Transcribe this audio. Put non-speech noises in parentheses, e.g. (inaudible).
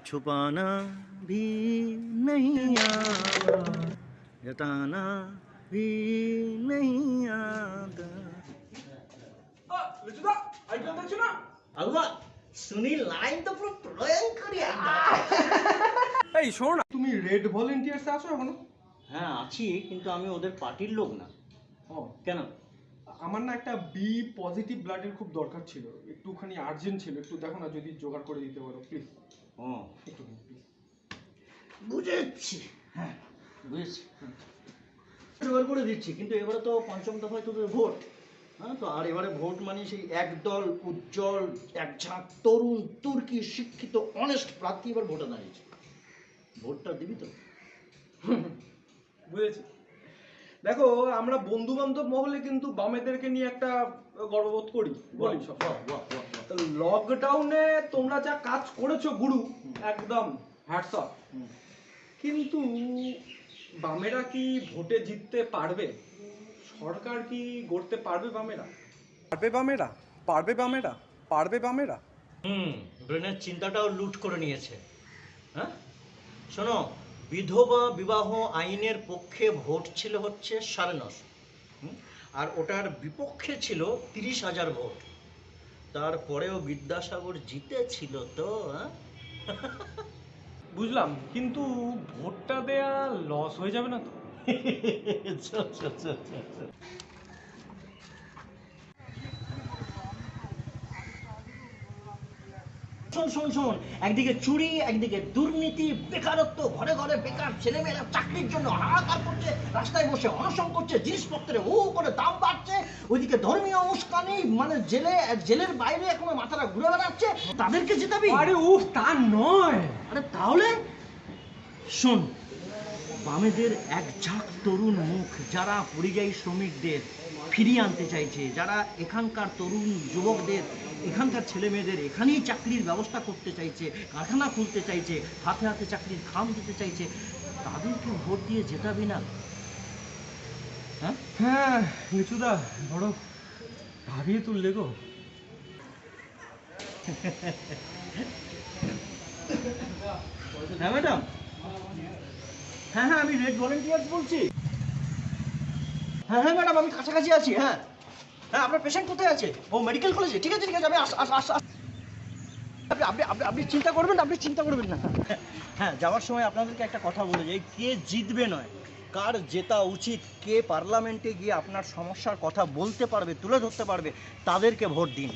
छुपाना भी नहीं आता जताना भी नहीं आता লিচুদা আইপিএল দেখছো না আলবা সুনীল লাইন তো পুরো প্রলয়ঙ্করী এই শোনো না (laughs) তুমি রেড ভলেন্টিয়ার্স আছো এখনো হ্যাঁ আছি কিন্তু আমি ওদের পার্টির লোক না ও কেন আমার না একটা বি পজিটিভ ব্লাডের খুব দরকার ছিল একটুখানি আর্জেন্ট ছিল একটু দেখো না যদি জোগাড় করে দিতে পারো প্লিজ ও। বুঝেছি। হ্যাঁ বুঝেছি। জোগাড় করে দিচ্ছি কিন্তু এবারে তো পঞ্চম দফায় তোদের ভোট। হ্যাঁ তো আর এবারে ভোট মানে সেই একদল উজ্জ্বল এক ঝাঁক তরুণ তুর্কি শিক্ষিত অনেস্ট প্রার্থী এবার ভোটে দাঁড়িয়েছে। ভোটটা দিবি তো? বুঝেছি। দেখো আমরা বন্ধু বান্ধব মহলে কিন্তু বামেদেরকে নিয়ে একটা গর্ববোধ করি। বলি। সব লকডাউনে তোমরা যা কাজ করেছ গুরু একদম হ্যাটস অফ কিন্তু বামেরা কি ভোটে জিততে পারবে? সরকার কি গড়তে পারবে বামেরা? পারবে বামেরা? পারবে বামেরা? পারবে বামেরা? হুম ব্রেনের চিন্তাটাও লুট করে নিয়েছে। হ্যাঁ? শোনো বিধবা বিবাহ আইনের পক্ষে ভোট ছিল হচ্ছে সাড়ে নশো আর ওটার বিপক্ষে ছিল তিরিশ হাজার ভোট। তারপরেও বিদ্যাসাগর জিতেছিল তো হ্যাঁ? (laughs) বুঝলাম কিন্তু ভোটটা দেয়া লস হয়ে যাবে না তো? আচ্ছা আচ্ছা আচ্ছা চল, শোন শোন শোন। একদিকে চুরি একদিকে দুর্নীতি বেকারত্ব ঘরে ঘরে বেকার ছেলেমেয়েরা চাকরির জন্য হাহাকার করছে রাস্তায় বসে অনশন করছে জিনিসপত্রের হু করে দাম বাড়ছে। ওইদিকে ধর্মীয় উস্কানি মানে জেলে জেলের বাইরে এখনও মাথাটা ঘুরে বেড়াচ্ছে। তাদেরকে জেতাবি? আরে উফ তা নয়। আরে তাহলে? শোন বামেদের এক ঝাঁক তরুণ মুখ যারা পরিযায়ী শ্রমিকদের ফিরিয়ে আনতে চাইছে। যারা এখানকার তরুণ যুবকদের এখানকার ছেলে মেয়েদের এখানেই চাকরির ব্যবস্থা করতে চাইছে কারখানা খুলতে চাইছে হাতে হাতে চাকরির খাম দিতে চাইছে তাদেরকে ভোট দিয়ে জেতাবি না? হ্যাঁ? হ্যাঁ লিচুদা বড় ভাবিয়ে তুললে গো। হ্যাঁ ম্যাডাম? হ্যাঁ হ্যাঁ আমি রেড ভলেন্টিয়ার্স বলছি। হ্যাঁ হ্যাঁ ম্যাডাম, আমি কাছাকাছি আছি হ্যাঁ। হ্যাঁ আপনার পেশেন্ট কোথায় আছে? ও মেডিকেল কলেজে ঠিক আছে ঠিক আছে আমি। আপনি আপনি আপনি চিন্তা করবেন আপনি চিন্তা করবেন না। হ্যাঁ যাওয়ার সময় আপনাদেরকে একটা কথা বলে যাই, কে জিতবে নয়, কার জেতা উচিত, কে পার্লামেন্টে গিয়ে আপনার সমস্যার কথা বলতে পারবে, তুলে ধরতে পারবে, তাদেরকে ভোট দিন।